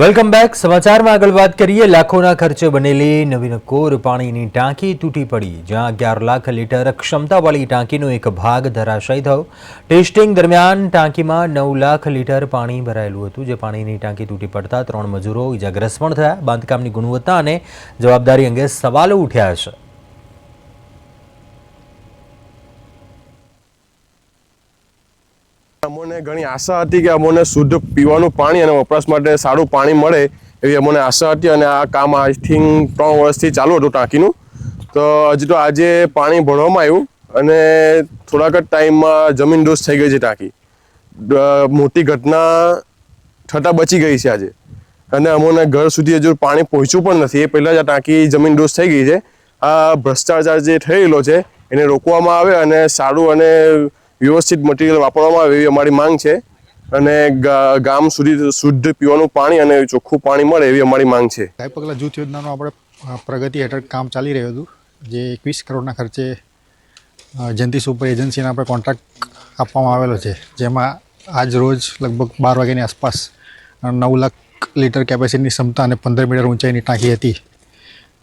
Welcome back. સમાચારમાં આગળ વાત કરીએ. લાખોના ખર્ચે બનેલી નવીન કોર પાણીની ટાંકી તૂટી પડી, જ્યાં અગિયાર લાખ લીટર ક્ષમતાવાળી ટાંકીનો એક ભાગ ધરાશાયી થયો. ટેસ્ટિંગ દરમિયાન ટાંકીમાં નવ લાખ લીટર પાણી ભરાયેલું હતું, જે પાણીની ટાંકી તૂટી પડતા ત્રણ મજૂરો ઇજાગ્રસ્ત પણ થયા. બાંધકામની ગુણવત્તા અને જવાબદારી અંગે સવાલો ઉઠ્યા છે. અમોને ઘણી આશા હતી કે અમોને શુદ્ધ પીવાનું પાણી અને વપરાશ માટે સારું પાણી મળે એવી અમને આશા હતી અને આ કામ આઈ થિંક ત્રણ વર્ષથી ચાલુ હતું ટાંકીનું. તો હજી તો આજે પાણી ભરવામાં આવ્યું અને થોડાક જ ટાઈમમાં જમીન દોષ થઈ ગઈ છે ટાંકી. મોટી ઘટના થતાં બચી ગઈ છે આજે. અને અમોને ઘર સુધી હજુ પાણી પહોંચ્યું પણ નથી. એ પહેલાં જ આ ટાંકી જમીન દોષ થઈ ગઈ છે. આ ભ્રષ્ટાચાર જે થયેલો છે એને રોકવામાં આવે અને સારું અને વ્યવસ્થિત મટીરિયલ વાપરવામાં આવે એવી અમારી માંગ છે. અને ગામ સુધી શુદ્ધ પીવાનું પાણી અને ચોખ્ખું પાણી મળે એવી અમારી માંગ છે. ગાય પગલા જૂથ યોજનાનું આપણે પ્રગતિ હેઠળ કામ ચાલી રહ્યું હતું. જે એકવીસ કરોડના ખર્ચે જયંતિ સુપર એજન્સીને આપણે કોન્ટ્રાક્ટ આપવામાં આવેલો છે. જેમાં આજ રોજ લગભગ બાર વાગ્યાની આસપાસ નવ લાખ લીટર કેપેસિટીની ક્ષમતા અને પંદર મીટર ઊંચાઈની ટાંકી હતી.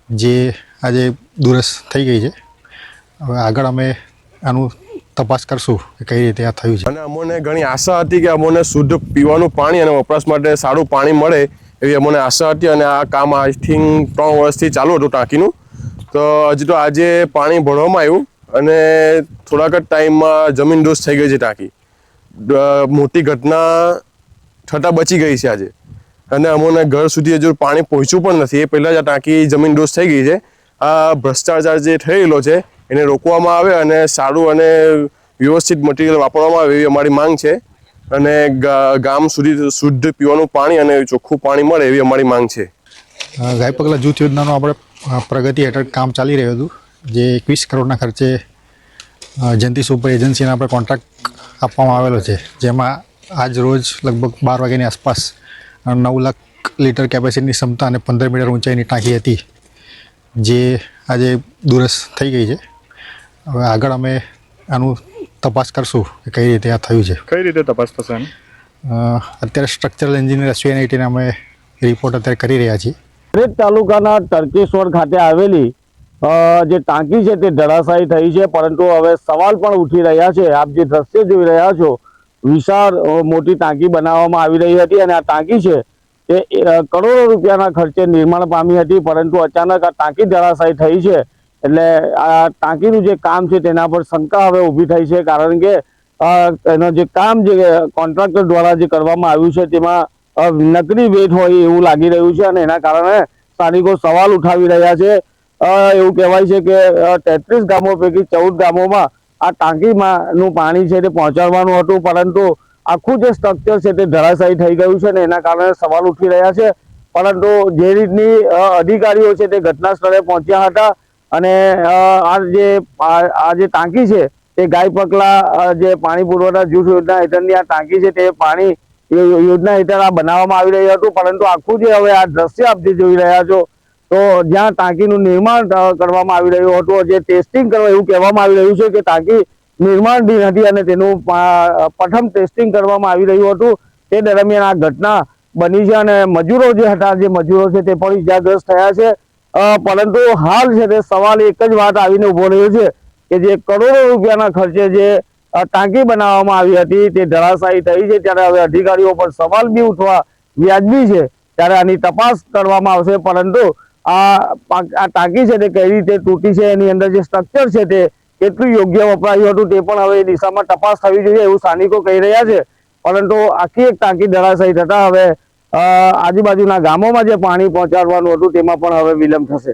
જે આજે દુરસ્ત થઈ ગઈ છે. હવે આગળ અમે આનું તપાસ કરશું કે કઈ રીતે આ થયું છે. અને અમોને ઘણી આશા હતી કે અમોને શુદ્ધ પીવાનું પાણી અને વપરાશ માટે સારું પાણી મળે એવી અમને આશા હતી અને આ કામ આઈ થિંક ત્રણ વર્ષથી ચાલુ હતું ટાંકીનું. તો હજી તો આજે પાણી ભરવામાં આવ્યું અને થોડાક જ ટાઈમમાં જમીન દોષ થઈ ગઈ છે ટાંકી. મોટી ઘટના થતાં બચી ગઈ છે આજે. અને અમોને ઘર સુધી હજુ પાણી પહોંચ્યું પણ નથી. એ પહેલાં જ આ ટાંકી જમીન દોષ થઈ ગઈ છે. આ ભ્રષ્ટાચાર જે થયેલો છે એને રોકવામાં આવે અને સારું અને વ્યવસ્થિત મટીરિયલ વાપરવામાં આવે એવી અમારી માંગ છે. અને ગામ સુધી શુદ્ધ પીવાનું પાણી અને ચોખ્ખું પાણી મળે એવી અમારી માંગ છે. ગાય પગલા જૂથ યોજનાનું આપણે પ્રગતિ હેઠળ કામ ચાલી રહ્યું હતું. જે એકવીસ કરોડના ખર્ચે જયંતિ સુપર એજન્સીને આપણે કોન્ટ્રાક્ટ આપવામાં આવેલો છે. જેમાં આજ રોજ લગભગ બાર વાગ્યાની આસપાસ નવ લાખ લીટર કેપેસિટીની ક્ષમતા અને પંદર મીટર ઊંચાઈની ટાંકી હતી. જે આજે દુરસ્ત થઈ ગઈ છે. હવે આગળ અમે આનું તપાસ કરશું કે કઈ રીતે આ થયું છે. કઈ રીતે તપાસ થશે? અ, અત્યારે સ્ટ્રક્ચરલ એન્જિનિયર એસવીએનઆઈટીને અમે રિપોર્ટ અત્યારે કરી રહ્યા છીએ. દરેક તાલુકાના તરકેશ્વર ખાતે આવેલી અ, જે ટાંકી છે તે ધરાશાયી થઈ છે પરંતુ હવે સવાલ પણ ઉઠી રહ્યા છે. આપ જે દ્રશ્ય જોઈ રહ્યા છો વિશાળ અ, મોટી ટાંકી બનાવવામાં આવી રહી હતી અને આ ટાંકી છે તે અ, કરોડો રૂપિયાના ખર્ચે નિર્માણ પામી હતી પરંતુ અચાનક આ ટાંકી ધરાશાયી થઈ છે. એટલે આ ટાંકીનું જે કામ છે તેના પર શંકા હવે ઊભી થઈ છે, કારણ કે એનો જે કામ જે કોન્ટ્રાક્ટર દ્વારા જે કરવામાં આવ્યું છે તેમાં નકલી વેટ હોય એવું લાગી રહ્યું છે અને એના કારણે સ્થાનિકો સવાલ ઉઠાવી રહ્યા છે. એવું કહેવાય છે કે તેત્રીસ ગામો પૈકી ચૌદ ગામોમાં આ ટાંકીમાંનું પાણી છે તે પહોંચાડવાનું હતું, પરંતુ આખું જે સ્ટ્રક્ચર છે તે ધરાશાયી થઈ ગયું છે ને એના કારણે સવાલ ઉઠી રહ્યા છે. પરંતુ જે રીતની અધિકારીઓ છે તે ઘટના સ્થળે પહોંચ્યા હતા અને આ જે આ જે ટાંકી છે તે ગાય પકલા જે પાણી પુરવઠા જૂથ યોજના હેઠળની આ ટાંકી છે, તે પાણી યોજના હેઠળ આ બનાવવામાં આવી રહ્યું હતું. પરંતુ આખું જે હવે આ દ્રશ્ય આપ જે જોઈ રહ્યા છો, તો જ્યાં ટાંકીનું નિર્માણ કરવામાં આવી રહ્યું હતું, જે ટેસ્ટિંગ કરવા એવું કહેવામાં આવી રહ્યું છે કે ટાંકી નિર્માણધીન હતી અને તેનું પ્રથમ ટેસ્ટિંગ કરવામાં આવી રહ્યું હતું. તે દરમિયાન આ ઘટના બની છે અને મજૂરો જે હતા, જે મજૂરો છે, તે પણ ઇજાગ્રસ્ત થયા છે. પરંતુ હાલ છે તે સવાલ એક જ વાત આવીને ઊભો રહ્યો છે કે જે કરોડો રૂપિયાના ખર્ચે જે ટાંકી બનાવવામાં આવી હતી તે ધરાશાયી થઈ છે. ત્યારે હવે અધિકારીઓ પર સવાલ બી ઉઠવા વ્યાજબી છે. ત્યારે આની તપાસ કરવામાં આવશે. પરંતુ આ આ ટાંકી છે તે કઈ રીતે તૂટી છે, એની અંદર જે સ્ટ્રક્ચર છે તે કેટલું યોગ્ય વપરાયું હતું તે પણ હવે એ દિશામાં તપાસ થવી જોઈએ એવું સ્થાનિકો કહી રહ્યા છે. પરંતુ આખી એક ટાંકી ધરાશાયી થતા હવે આજુબાજુના ગામોમાં જે પાણી પહોંચાડવાનું હતું તેમાં પણ હવે વિલંબ થશે.